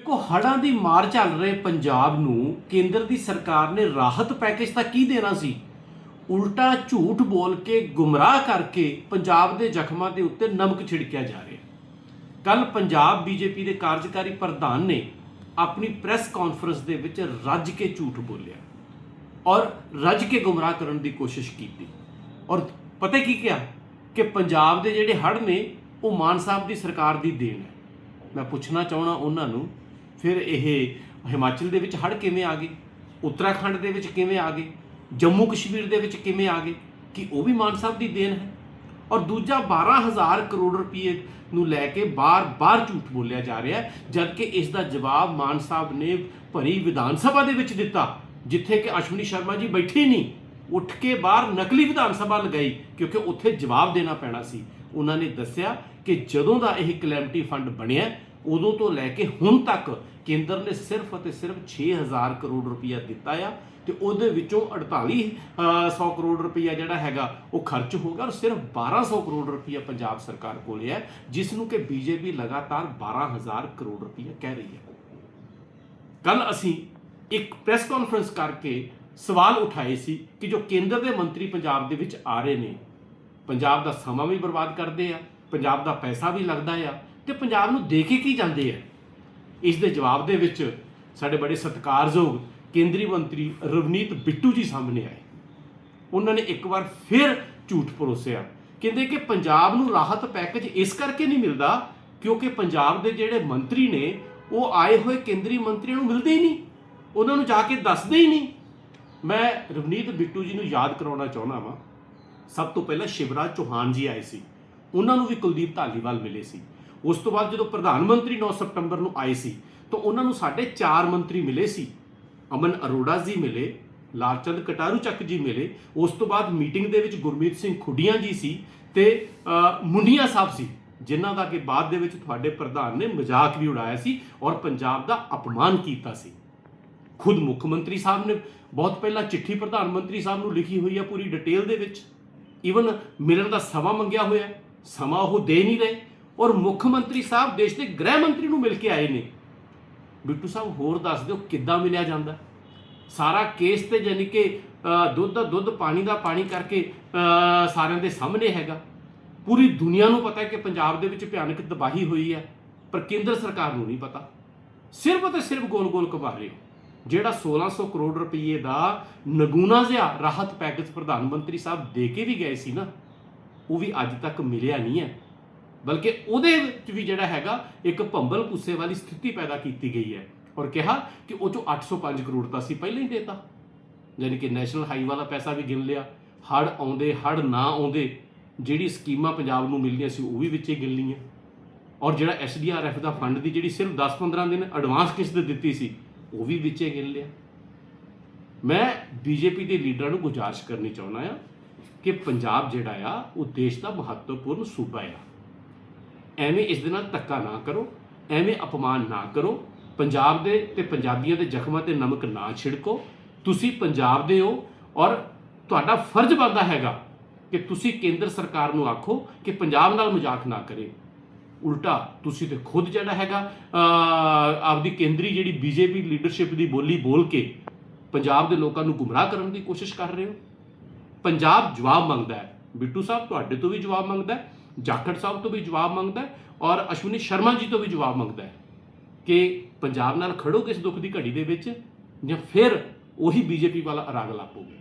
ਦੇਖੋ, ਹੜ੍ਹਾਂ ਦੀ ਮਾਰ ਚੱਲ ਰਹੇ ਪੰਜਾਬ ਨੂੰ, ਕੇਂਦਰ ਦੀ ਸਰਕਾਰ ਨੇ ਰਾਹਤ ਪੈਕੇਜ ਤਾਂ ਕੀ ਦੇਣਾ ਸੀ? ਉਲਟਾ ਝੂਠ ਬੋਲ ਕੇ ਗੁੰਮਰਾਹ ਕਰਕੇ ਪੰਜਾਬ ਦੇ ਜ਼ਖਮਾਂ ਦੇ ਉੱਤੇ ਨਮਕ ਛਿੜਕਿਆ ਜਾ ਰਿਹਾ ਕੱਲ ਪੰਜਾਬ ਬੀਜੇਪੀ ਦੇ ਕਾਰਜਕਾਰੀ ਪ੍ਰਧਾਨ ਨੇ ਆਪਣੀ ਪ੍ਰੈਸ ਕਾਨਫਰੰਸ ਦੇ ਵਿੱਚ ਰੱਜ ਕੇ ਝੂਠ ਬੋਲਿਆ ਔਰ ਰੱਜ ਕੇ ਗੁੰਮਰਾਹ ਕਰਨ ਦੀ ਕੋਸ਼ਿਸ਼ ਕੀਤੀ। ਔਰ ਪਤਾ ਕੀ ਕਿਹਾ? ਕਿ ਪੰਜਾਬ ਦੇ ਜਿਹੜੇ ਹੜ੍ਹ ਨੇ, ਉਹ ਮਾਨ ਸਾਹਿਬ ਦੀ ਸਰਕਾਰ ਦੀ ਦੇਣ ਹੈ। ਮੈਂ ਪੁੱਛਣਾ ਚਾਹਣਾ ਉਹਨਾਂ ਨੂੰ ਫਿਰ ਇਹ ਹਿਮਾਚਲ ਦੇ ਵਿੱਚ ਹੜ੍ਹ ਕਿਵੇਂ ਆ ਗਏ? ਉੱਤਰਾਖੰਡ ਦੇ ਵਿੱਚ ਕਿਵੇਂ ਆ ਗਏ? ਜੰਮੂ ਕਸ਼ਮੀਰ ਦੇ ਵਿੱਚ ਕਿਵੇਂ ਆ ਗਏ? ਕਿ ਉਹ ਵੀ ਮਾਨ ਸਾਹਿਬ ਦੀ ਦੇਣ ਹੈ? ਔਰ ਦੂਜਾ 12000 ਕਰੋੜ ਰੁਪਏ ਨੂੰ ਲੈ ਕੇ ਬਾਰ-ਬਾਰ ਝੂਠ ਬੋਲਿਆ ਜਾ ਰਿਹਾ ਹੈ, ਜਦਕਿ ਇਸ ਦਾ ਜਵਾਬ ਮਾਨ ਸਾਹਿਬ ਨੇ ਭਰੀ ਵਿਧਾਨ ਸਭਾ ਦੇ ਵਿੱਚ ਦਿੱਤਾ, ਜਿੱਥੇ ਕਿ ਅਸ਼ਵਨੀ ਸ਼ਰਮਾ ਜੀ ਬੈਠੇ ਨਹੀਂ, ਉੱਠ ਕੇ ਬਾਹਰ ਨਕਲੀ ਵਿਧਾਨ ਸਭਾ ਲਗਾਈ, ਕਿਉਂਕਿ ਉੱਥੇ ਜਵਾਬ ਦੇਣਾ ਪੈਣਾ ਸੀ। ਉਹਨਾਂ ਨੇ ਦੱਸਿਆ ਕਿ ਜਦੋਂ ਦਾ ਇਹ ਕਲੈਮਟੀ ਫੰਡ ਬਣਿਆ, ਉਦੋਂ ਤੋਂ ਲੈ ਕੇ ਹੁਣ ਤੱਕ ਕੇਂਦਰ ਨੇ ਸਿਰਫ ਅਤੇ ਸਿਰਫ 6000 ਕਰੋੜ ਰੁਪਇਆ ਦਿੱਤਾ ਆ ਤੇ ਉਹਦੇ ਵਿੱਚੋਂ 4800 ਕਰੋੜ ਰੁਪਇਆ ਜਿਹੜਾ ਹੈਗਾ ਉਹ ਖਰਚ ਹੋ ਗਿਆ ਔਰ ਸਿਰਫ 1200 ਕਰੋੜ ਰੁਪਇਆ ਪੰਜਾਬ ਸਰਕਾਰ ਕੋਲ ਹੈ ਜਿਸ ਨੂੰ ਕਿ ਬੀਜੇਪੀ ਲਗਾਤਾਰ 12000 ਕਰੋੜ ਰੁਪਇਆ ਕਹਿ ਰਹੀ ਹੈ। ਕੱਲ ਅਸੀਂ ਇੱਕ ਪ੍ਰੈਸ ਕਾਨਫਰੰਸ ਕਰਕੇ ਸਵਾਲ ਉਠਾਏ ਸੀ ਕਿ ਜੋ ਕੇਂਦਰ ਦੇ ਮੰਤਰੀ ਪੰਜਾਬ ਦੇ ਵਿੱਚ ਆ ਰਹੇ ਨੇ, ਪੰਜਾਬ ਦਾ ਸਮਾਂ ਵੀ ਬਰਬਾਦ ਕਰਦੇ ਆ, ਪੰਜਾਬ ਦਾ ਪੈਸਾ ਵੀ ਲੱਗਦਾ ਆ ਤੇ ਪੰਜਾਬ ਨੂੰ ਦੇ ਕੇ ਕੀ ਜਾਂਦੇ ਆ? ਇਸ ਦੇ ਜਵਾਬ ਦੇ ਵਿੱਚ ਸਾਡੇ ਬੜੇ ਸਤਿਕਾਰਯੋਗ ਕੇਂਦਰੀ ਮੰਤਰੀ ਰਵਨੀਤ ਬਿੱਟੂ ਜੀ ਸਾਹਮਣੇ ਆਏ। ਉਹਨਾਂ ਨੇ ਇੱਕ ਵਾਰ ਫਿਰ ਝੂਠ ਪਰੋਸਿਆ। ਕਹਿੰਦੇ ਕਿ ਪੰਜਾਬ ਨੂੰ ਰਾਹਤ ਪੈਕੇਜ ਇਸ ਕਰਕੇ ਨਹੀਂ ਮਿਲਦਾ ਕਿਉਂਕਿ ਪੰਜਾਬ ਦੇ ਜਿਹੜੇ ਮੰਤਰੀ ਨੇ, ਉਹ ਆਏ ਹੋਏ ਕੇਂਦਰੀ ਮੰਤਰੀਆਂ ਨੂੰ ਮਿਲਦੇ ਹੀ ਨਹੀਂ। ਉਹਨਾਂ ਨੂੰ ਜਾ ਕੇ ਦੱਸਦੇ ਹੀ ਨਹੀਂ। ਮੈਂ ਰਵਨੀਤ ਬਿੱਟੂ ਜੀ ਨੂੰ ਯਾਦ ਕਰਾਉਣਾ ਚਾਹੁੰਦਾ ਵਾਂ। ਸਭ ਤੋਂ ਪਹਿਲਾਂ ਸ਼ਿਵਰਾਜ ਚੌਹਾਨ ਜੀ ਆਏ ਸੀ। ਉਹਨਾਂ ਨੂੰ ਵੀ ਕੁਲਦੀਪ ਧਾਲੀਵਾਲ ਮਿਲੇ ਸੀ। ਉਸ ਤੋਂ ਬਾਅਦ ਜਦੋਂ ਪ੍ਰਧਾਨ ਮੰਤਰੀ 9 ਸਤੰਬਰ ਨੂੰ ਆਏ ਸੀ, ਤਾਂ ਉਹਨਾਂ ਨੂੰ ਸਾਡੇ ਚਾਰ ਮੰਤਰੀ ਮਿਲੇ ਸੀ। ਅਮਨ ਅਰੋੜਾ ਜੀ ਮਿਲੇ, ਲਾਲਚੰਦ ਕਟਾਰੂ ਚੱਕ ਜੀ ਮਿਲੇ, ਉਸ ਤੋਂ ਬਾਅਦ ਮੀਟਿੰਗ ਦੇ ਵਿੱਚ ਗੁਰਮੀਤ ਸਿੰਘ ਖੁੱਡੀਆਂ ਜੀ ਸੀ ਤੇ ਮੁੰਡੀਆਂ ਸਾਹਿਬ ਸੀ, ਜਿਨ੍ਹਾਂ ਦਾ ਕਿ ਬਾਅਦ ਦੇ ਵਿੱਚ ਤੁਹਾਡੇ ਪ੍ਰਧਾਨ ਨੇ ਮਜ਼ਾਕ ਵੀ ਉਡਾਇਆ ਸੀ ਔਰ ਪੰਜਾਬ ਦਾ ਅਪਮਾਨ ਕੀਤਾ ਸੀ। ਖੁਦ ਮੁੱਖ ਮੰਤਰੀ ਸਾਹਿਬ ਨੇ ਬਹੁਤ ਪਹਿਲਾਂ ਚਿੱਠੀ ਪ੍ਰਧਾਨ ਮੰਤਰੀ ਸਾਹਿਬ ਨੂੰ ਲਿਖੀ ਹੋਈ ਹੈ ਪੂਰੀ ਡਿਟੇਲ ਦੇ ਵਿੱਚ। ਈਵਨ ਮਿਲਣ ਦਾ ਸਮਾਂ ਮੰਗਿਆ ਹੋਇਆ, ਸਮਾਂ ਉਹ ਦੇ ਨਹੀਂ ਰਹੇ। ਔਰ ਮੁੱਖ ਮੰਤਰੀ ਸਾਹਿਬ ਦੇਸ਼ ਦੇ ਗ੍ਰਹਿ ਮੰਤਰੀ ਨੂੰ ਮਿਲ ਕੇ ਆਏ ਨੇ। ਬਿੱਟੂ ਸਾਹਿਬ, ਹੋਰ ਦੱਸ ਦਿਓ ਕਿੱਦਾਂ ਮਿਲਿਆ ਜਾਂਦਾ? ਸਾਰਾ ਕੇਸ ਤੇ ਯਾਨੀ ਕਿ ਦੁੱਧ ਦਾ ਦੁੱਧ, ਪਾਣੀ ਦਾ ਪਾਣੀ ਕਰਕੇ ਸਾਰਿਆਂ ਦੇ ਸਾਹਮਣੇ ਹੈਗਾ। ਪੂਰੀ ਦੁਨੀਆ ਨੂੰ ਪਤਾ ਹੈ ਕਿ ਪੰਜਾਬ ਦੇ ਵਿੱਚ ਭਿਆਨਕ ਤਬਾਹੀ ਹੋਈ ਹੈ, ਪਰ ਕੇਂਦਰ ਸਰਕਾਰ ਨੂੰ ਨਹੀਂ ਪਤਾ। ਸਿਰਫ ਤੇ ਸਿਰਫ ਗੋਲ-ਗੋਲ ਘੁਮਾ ਰਹੇ ਹੋ। ਜਿਹੜਾ 1600 ਕਰੋੜ ਰੁਪਏ ਦਾ ਨਗੂਨਾ ਜਿਹਾ ਰਾਹਤ ਪੈਕੇਜ ਪ੍ਰਧਾਨ ਮੰਤਰੀ ਸਾਹਿਬ ਦੇ ਕੇ ਵੀ ਗਏ ਸੀ ਨਾ, ਉਹ ਵੀ ਅੱਜ ਤੱਕ ਮਿਲਿਆ ਨਹੀਂ ਹੈ। ਬਲਕਿ ਉਹਦੇ ਵਿੱਚ ਵੀ ਜਿਹੜਾ ਹੈਗਾ, ਇੱਕ ਭੰਬਲ ਕੁੱਸੇ ਵਾਲੀ ਸਥਿਤੀ ਪੈਦਾ ਕੀਤੀ ਗਈ ਹੈ। ਔਰ ਕਿਹਾ ਕਿ ਉਹ ਚੋਂ 805 ਕਰੋੜ ਤਾਂ ਅਸੀਂ ਪਹਿਲਾਂ ਹੀ ਦੇਤਾ। ਯਾਨੀ ਕਿ ਨੈਸ਼ਨਲ ਹਾਈ ਵਾਲਾ ਪੈਸਾ ਵੀ ਗਿਣ ਲਿਆ। ਹੜ ਆਉਂਦੇ ਹੜ ਨਾ ਆਉਂਦੇ, ਜਿਹੜੀ ਸਕੀਮਾਂ ਪੰਜਾਬ ਨੂੰ ਮਿਲਦੀਆਂ ਸੀ, ਉਹ ਵੀ ਵਿੱਚੇ ਗਿਣ ਲਈਆਂ। ਔਰ ਜਿਹੜਾ ਐਸਡੀਆਰਐਫ ਦਾ ਫੰਡ ਦੀ ਜਿਹੜੀ ਸਿਰਫ 10-15 ਦਿਨ ਐਡਵਾਂਸ ਕਿਸ਼ਤ ਦਿੱਤੀ ਸੀ, ਉਹ ਵੀ ਵਿੱਚੇ ਗਿਣ ਲਿਆ। ਮੈਂ ਬੀਜੇਪੀ ਦੇ ਲੀਡਰਾਂ ਨੂੰ ਗੁਜ਼ਾਰਿਸ਼ ਕਰਨੀ ਚਾਹੁੰਦਾ ਆ ਕਿ ਪੰਜਾਬ ਜਿਹੜਾ ਆ, ਉਹ ਦੇਸ਼ ਦਾ ਮਹੱਤਵਪੂਰਨ ਸੂਬਾ ਆ। ਐਵੇਂ ਇਸ ਦੇ ਨਾਲ ਧੱਕਾ ਨਾ ਕਰੋ, ਐਵੇਂ ਅਪਮਾਨ ਨਾ ਕਰੋ। ਪੰਜਾਬ ਦੇ ਤੇ ਪੰਜਾਬੀਆਂ ਦੇ ਜ਼ਖਮਾਂ ਤੇ ਨਮਕ ਨਾ ਛਿੜਕੋ। ਤੁਸੀਂ ਪੰਜਾਬ ਦੇ ਹੋ ਔਰ ਤੁਹਾਡਾ ਫਰਜ਼ ਬਣਦਾ ਹੈਗਾ ਕਿ ਤੁਸੀਂ ਕੇਂਦਰ ਸਰਕਾਰ ਨੂੰ ਆਖੋ ਕਿ ਪੰਜਾਬ ਨਾਲ ਮਜ਼ਾਕ ਨਾ ਕਰੇ। ਉਲਟਾ, ਤੁਸੀਂ ਤੇ ਖੁਦ ਜਿਹੜਾ ਹੈਗਾ ਆਪਦੀ ਕੇਂਦਰੀ ਜਿਹੜੀ ਬੀਜੇਪੀ ਲੀਡਰਸ਼ਿਪ ਦੀ ਬੋਲੀ ਬੋਲ ਕੇ ਪੰਜਾਬ ਦੇ ਲੋਕਾਂ ਨੂੰ ਗੁੰਮਰਾਹ ਕਰਨ ਦੀ ਕੋਸ਼ਿਸ਼ ਕਰ ਰਹੇ ਹੋ। ਪੰਜਾਬ ਜਵਾਬ ਮੰਗਦਾ ਹੈ। ਬਿੱਟੂ ਸਾਹਿਬ, ਤੁਹਾਡੇ ਤੋਂ ਵੀ ਜਵਾਬ ਮੰਗਦਾ ਹੈ। ਜਾਖੜ ਸਾਹਿਬ ਤੋਂ ਵੀ ਜਵਾਬ ਮੰਗਦਾ ਹੈ ਔਰ ਅਸ਼ਵਨੀ ਸ਼ਰਮਾ ਜੀ ਤੋਂ ਵੀ ਜਵਾਬ ਮੰਗਦਾ ਹੈ ਕਿ ਪੰਜਾਬ ਨਾਲ ਖੜੋ ਇਸ ਦੁੱਖ ਦੀ ਘੜੀ ਦੇ ਵਿੱਚ ਜਾਂ ਫਿਰ ਉਹੀ ਬੀਜੇਪੀ ਵਾਲਾ ਰਾਗ ਲਾਪੋਗੇ